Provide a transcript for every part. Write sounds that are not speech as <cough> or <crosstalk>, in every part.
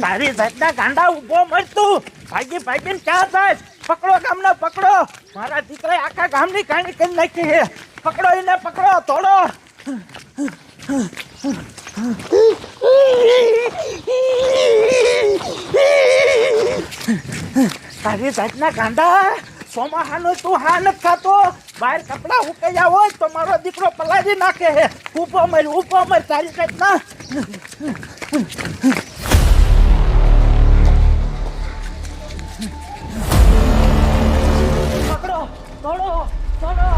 તારી જાતના ગાંડા ઊભો મળતું ભાગી ભાગીને ક્યાં થાય પકડો ગામને, પકડો. મારા દીકરા આખા ગામની કાણી કરી નાખી છે. પકડો એને, પકડો, તોડો. તારી જાતના ગાંડા સોમાહાનો તું હા ન ખાતો. બહાર કપડા ઉકેયા હોય તો મારો દીકરો પલાળી નાખે હે ઉપો મર, ઊભો મર તારી જાતના. પકડો તોડો તોડો ઉહ,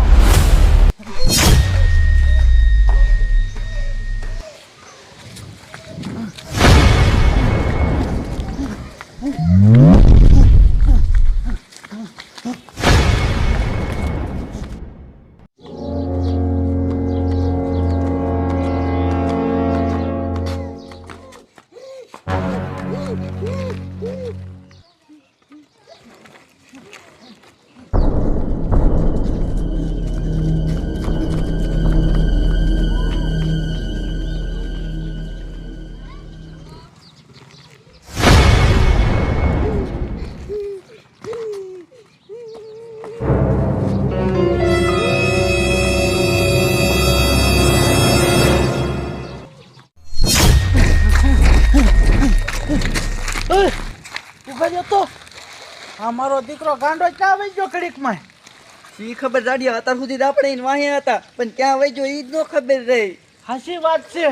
ઊભા રહ્યો તો. આ મારો દીકરો ગાંડો ક્યાં આવી ગયો ઘડીકમાં? શી ખબર જાડિયા અત્યાર સુધી તો આપણે વાહ્યા હતા પણ ક્યાં વહી ગયો ઈ જ નો ખબર રહી. હાસી વાત છે.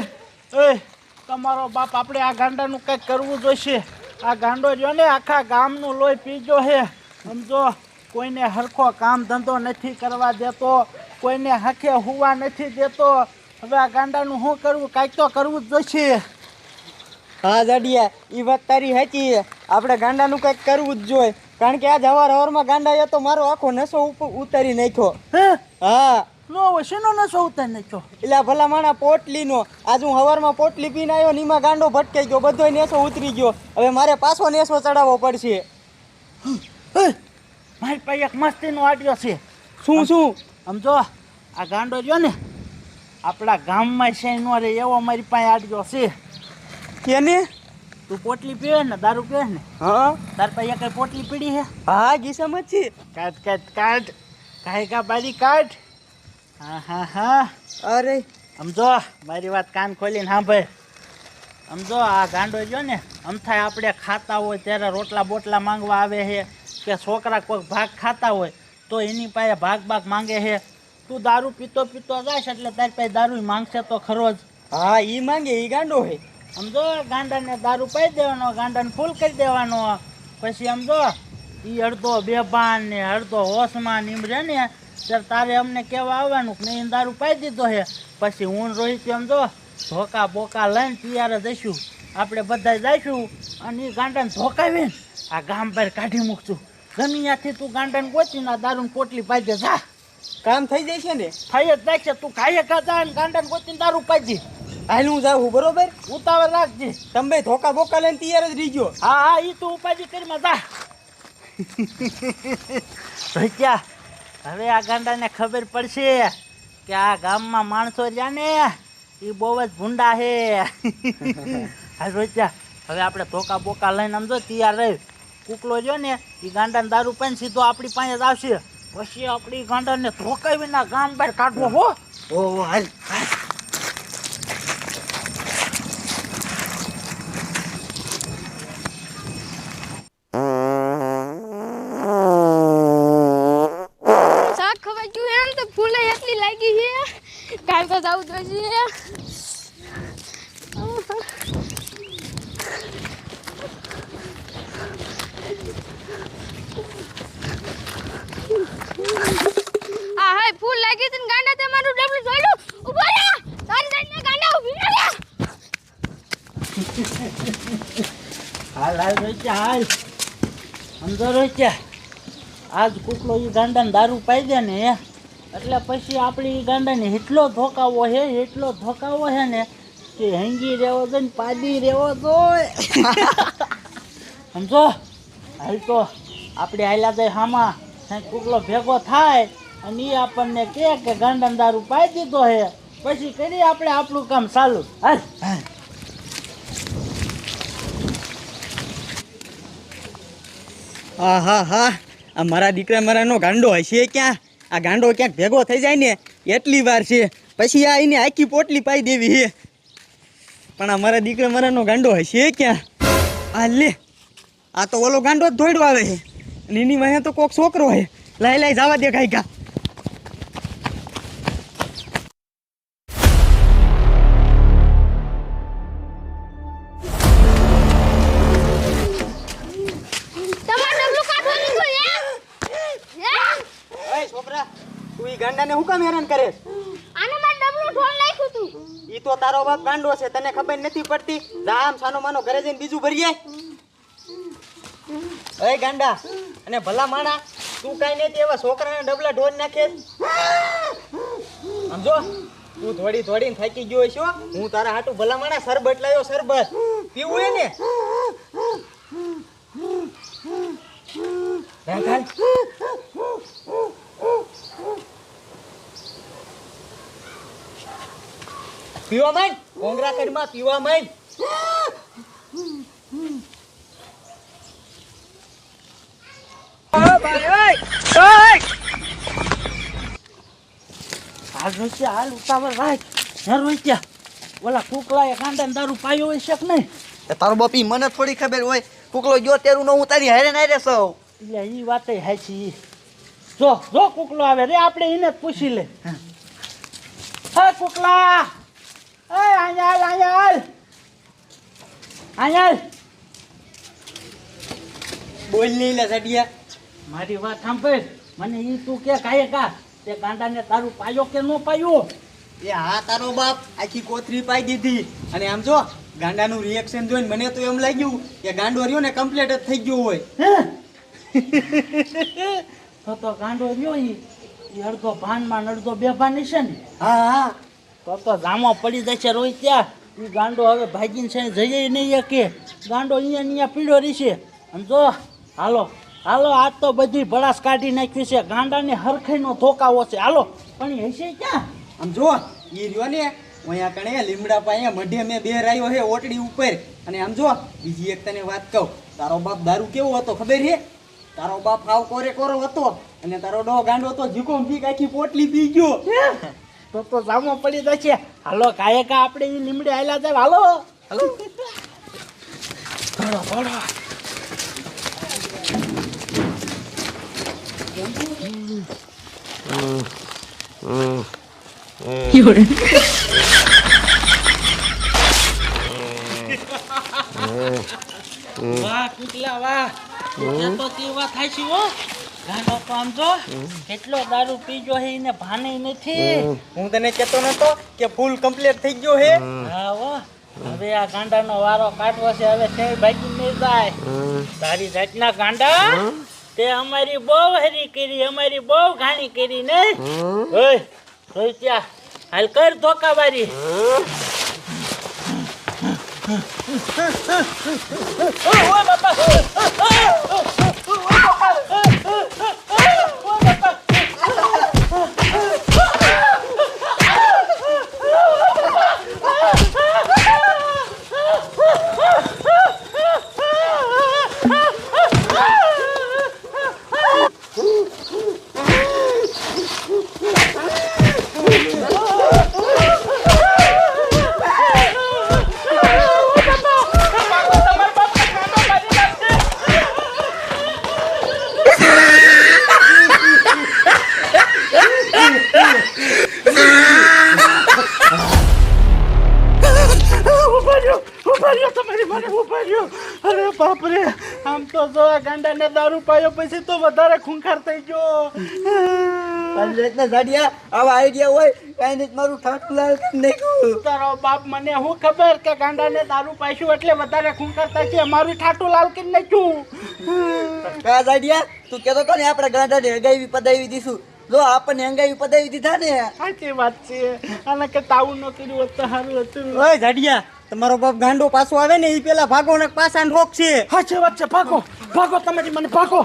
એ તમારો બાપ આપણે આ ગાંડાનું કંઈક કરવું જોઈશે. આ ગાંડો જો ને આખા ગામનું લોહી પીજો હે સમજો કોઈને હરખો કામ ધંધો નથી કરવા દેતો કોઈને હાખે હુવા નથી દેતો. હવે આ ગાંડાનું શું કરવું? કાંઈક તો કરવું જ જોઈશે. હા જડિયા એ વાત તારી હતી આપણે ગાંડાનું કંઈક કરવું જ જોઈએ. કારણ કે આજ હવાર હવારમાં એ તો મારો આખો નસો ઉતારી નાખ્યો. હે? હા. નો હોય શેનો નશો ઉતારી નાખ્યો? એટલે ભલા માણા પોટલીનો. આજ હું હવારમાં પોટલી પીને આવ્યો ને એમાં ગાંડો ભટકાઈ ગયો. બધો નેસો ઉતરી ગયો. હવે મારે પાછો નેસો ચડાવવો પડશે. મારી પાસે એક મસ્તીનો આડિયો છે. શું શું? સમજો આ ગાંડો રહ્યો ને આપણા ગામમાં છે નો રે એવો મારી પાસે આડિયો છે. કેને? તું પોટલી પીવે ને દારૂ પીવે ને હા? તાર પાસે કઈ પોટલી પીડી હે હા ગીસમ સમજી કાટ કાઢ કાઢ કાંઈ કા બારી કાઢ. હા હા હા. અરે. સમજો મારી વાત કાન ખોલીને સાંભળ. સમજો આ ગાંડો જો ને અમથાય આપણે ખાતા હોય ત્યારે રોટલા બોટલા માંગવા આવે છે કે છોકરા કોઈક ભાગ ખાતા હોય તો એની પાસે ભાગ ભાગ માંગે છે. તું દારૂ પીતો પીતો જાય એટલે તારી પાસે દારૂ માંગશે તો ખરો જ. હા એ માંગે એ ગાંડો હે સમજો ગાંડાને દારૂ પાઈ દેવાનો ગાંડાને ફૂલ કરી દેવાનો. પછી સમજો એ અડધો બેભાન ને અડધો હોશમાં નીમરે ને ત્યારે તારે અમને કહેવા આવવાનું કે મેં દારૂ પાઈ દીધો છે. પછી હું ને રોહિત સમજો ધોકા બોકા લઈને તૈયાર જઈશું આપણે બધા જઈશું અને એ ગાંડાને ધોકાવીને આ ગામ પર કાઢી મૂકશું. ગમે ત્યાંથી તું ગાંડાને ગોચીને આ દારૂની પોટલી પાઈ દે જા. કામ થઈ જાય છે ને? થઈ જ જાય છે તું ખાઈએ ખાતા અને ગાંડાને ગોચીને દારૂ પાઈ દે. હાલ હું જાઉં બરોબર? ઉતાવળ રાખજે. તમે ધોકા બોકા લઈને તૈયાર જ રહીજો. હા હા એ તું ઉપાજી કરી માં જા. <laughs> ભૈયા હવે આ ગાંડાને ખબર પડશે કે આ ગામમાં માણસો રહ્યા ને એ બહુ જ ભૂંડા છે <laughs> હા રોચ્યા હવે આપણે ધોકા બોકા લઈને આમ જો તૈયાર રહી. કુકલો જો ને એ ગાંડાને દારૂ પાઈને સીધો આપણી પાસે જ આવશે. પછી આપણી ગાંડાને ધોકાવીને ગામ બહાર કાઢવો હો. ઓ હાલ શાક ખવાઈ ગયું એમ તો ફૂલે એટલી લાગી છે કાલ તો જવું જોઈએ. આ હાય ફૂલ લાગી છે ને ગાંડા તે મારું જોયું હાલ હાલ રોચ્યા હાલ. અંદર રોચ્યા આજ કુકલો એ દારૂ પાઈ દે ને એટલે પછી આપણી ગાંડાને એટલો ધોકાવો છે એટલો ધોકાવો છે ને કે હેંગી રહેવો જોઈએ ને પાડી રહેવો જોઈએ <laughs> સમજો? હાલ તો આપણે હાલ્યા જાય હામાં. કાંઈક કુકલો ભેગો થાય અને એ આપણને કહે કે ગાંડાને દારૂ પાઈ દીધો છે પછી કરીએ આપણે આપણું કામ ચાલુ. હાલ. હા હા હા આ મારા દીકરા મારાનો ગાંડો હશે ક્યાં? આ ગાંડો ક્યાંક ભેગો થઈ જાય ને એટલી વાર છે. પછી આ એને આખી પોટલી પાઈ દેવી છે. પણ આ મારા દીકરા મારાનો ગાંડો હશે ક્યાં? આ લે, આ તો ઓલો ગાંડો જ ધોઈડો આવે છે. અને એની વાહે તો કોક છોકરો હે લાઈ લાઈ જવા દે કાંઈ તું ઈ ગાંડાને હું કામ હેરાન કરેશ આને માર ડબલું ઢોળ નાખ્યું તું. ઈ તો તારો બાપ ગાંડો છે તને ખબર નથી પડતી? જામ સાનો માનો ઘરે જઈને બીજું ભરીએ. એ ગાંડા અને ભલા માણા તું કાઈ નથી એવા છોકરાને ડબલા ઢોર નાખે સમજો? તું થોડી થોડીને થાકી ગયો છો હું. તારા હાટુ ભલા માણા શરબત લાવ્યો શરબત. પીવું હે ને? રાખાલ પીવા માંડ? કોંગરા કરમાં પીવા માંડ. હાલ રોચ્યા હાલ ઉતાવળ રાખ. હે રોચ્યા ઓલા કુકલાએ કાંડા દારૂ પાયો હોય શક નહીં? તારો બાપી મને થોડી ખબર હોય. કુકલો જો તેરું ન હું તારી હારે નારે સૌ. એટલે એ વાતે હાચી. જો જો કુકલો આવે રે આપણે એને પૂછી લે. હે કુકલા. એ anh ơi, anh ơi. Anh ơi. બોલ લે સડિયા મારી વાત સાંભળ. મને ઈ તું કે કાય કા? તે ગાંડાને તારું પાયો કે નો પાયો? એ હા તારો બાપ આખી કોથરી પાઈ દીધી. અને આમ જો ગાંડાનું રિએક્શન જોઈને મને તો એમ લાગ્યું કે ગાંડો રહ્યો ને કમ્પ્લીટ જ થઈ ગયો હોય. તો તો ગાંડો રહ્યો ઈ. અડધો ભાનમાં અડધો બેભાન છે ને? હા હા. તો તો જામો પડી જશે રોહિત ત્યાં. એ ગાંડો હવે ભાગીને છે જઈએ નહીં કે ગાંડો અહીંયા અહીંયા પીળો રહેશે અને જો હાલો હાલો આજ તો બધી ભડાસ કાઢી નાખ્યું છે. ગાંડાને હરખાઈનો ધોકાવો છે. હાલો પણ હશે ક્યાં? આમ જો એ રહ્યો ને અહીંયા કણે લીમડા પાસે મઢે મેં બે રાયો હે ઓટડી ઉપર. અને આમ જો બીજી એક તને વાત કહું. તારો બાપ દારૂ કેવો હતો ખબર છે તારો બાપ હાવ કોરે કોરો હતો. અને તારો ડો ગાંડો હતો જીકો પી આખી પોટલી પી ગયો. તો તો જામો પડી જશે. હાલો, કાયકા આપણે એ લીમડે આયલા છે હાલો. હાલો. ભરો ભરો વાહ કુકલા વાહ. તો કેવા થાય છે, હો. ગાંડો તો આમ જો કેટલો દારૂ પીજો હે એને ભાને નથી હું તને કહેતો નતો કે ફૂલ કમ્પ્લીટ થઈ ગયો હે હા હો હવે આ ગાંડાનો વારો કાઢવો છે હવે તે ભાગી નહીં જાય તારી જાતના ગાંડા તે અમારી બહુ હરી કરી અમારી બહુ ઘાણી કરી ને ઓય રોહિત્યા હાલ કર ધોકાબારી ઓય બાપા ઉભાર્યો Ah! <laughs> ઉભાર્યો તમારી મને ઉભાર્યો અરે બાપ રે આમ તો જો આ ગાંડાને દારૂ પાયો પછી તો વધારે ખૂંખાર થઈ ગયો. પંચાયતના જાડિયા આવા આઈડિયા હોય કાંઈ નહીં મારું ઠાઠું લાલ તારો બાપ મને હું ખબર કે ગાંડાને દારૂ પાઈશું એટલે વધારે ખૂંખાર થાય છે મારું ઠાટું લાલ કરી નાખ્યું. કા જાડિયા તું કહેતો તો ને આપણે ગાંડાને હગાવી પદાવી દીશું જો આપણને હંગાવી પદાવી દીધા ને. સાચી વાત છે. આને કે તાવું ન કર્યું હોત તો સારું હતું. ઓય જાડિયા તમારો બાપ ગાંડો પાછો આવે ને એ પેલા ભાગો ને પાછા રોક છે સાચી વાત છે, ભાગો. ભાગો, તમે મને ભાગો.